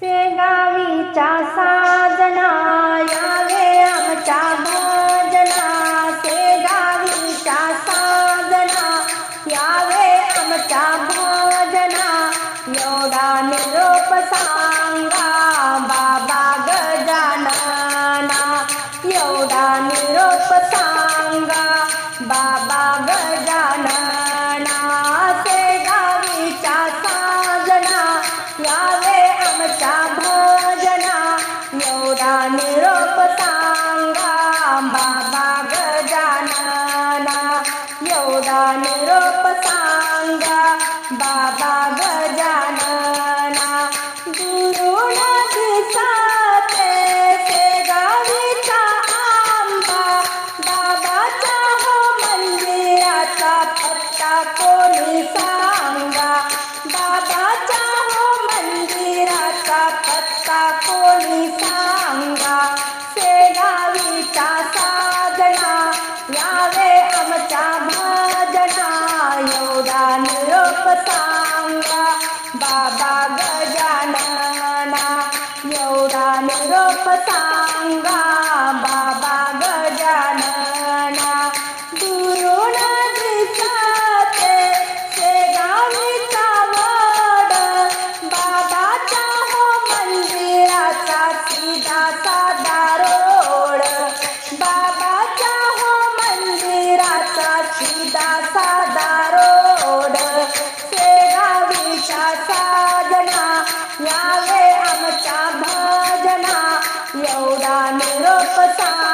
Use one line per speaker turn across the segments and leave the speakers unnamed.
शेगावीच्या साजना यावे आमच्या भजना. शेगावीच्या साजना यावे आमच्या भजना. एवढा निरोप सांगा बाबा गजानना. एवढा निरोप सांगा बाबा एवढा निरोप सांगा बाबा गजानना. एवढा निरोप सांगा बाबा गजानना. दुरून दिसते शेगावीचा आंबा. बाबाच्या हो मंदिराचा पत्ता कोणी सांगा? बाबाचा हो मंदिराचा पत्ता कोणी निरोप सांगा बाबा गजानना एवढा निरोप सांगा बाबा निरोप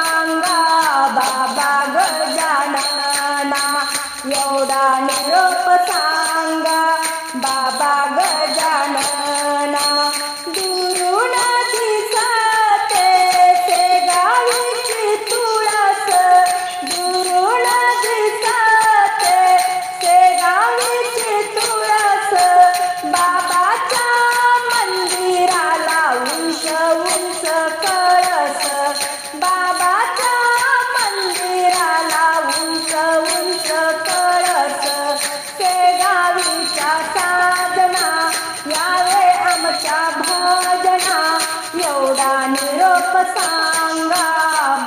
गप सांगा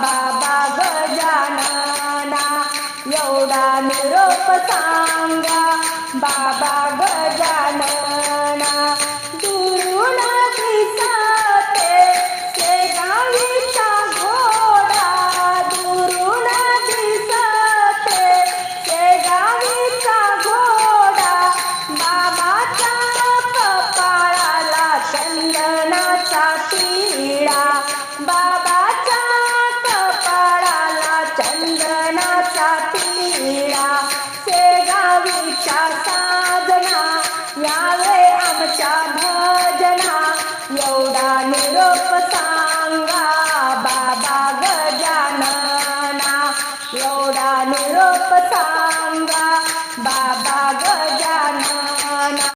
बाबा गजानना. एवढा निरोप सांगा बाबा गजा आमच्या साधना यावे आमच्या भजना. एवढा निरोप सांगा बाबा गजानना. एवढा निरोप सांगा बाबा गजानना.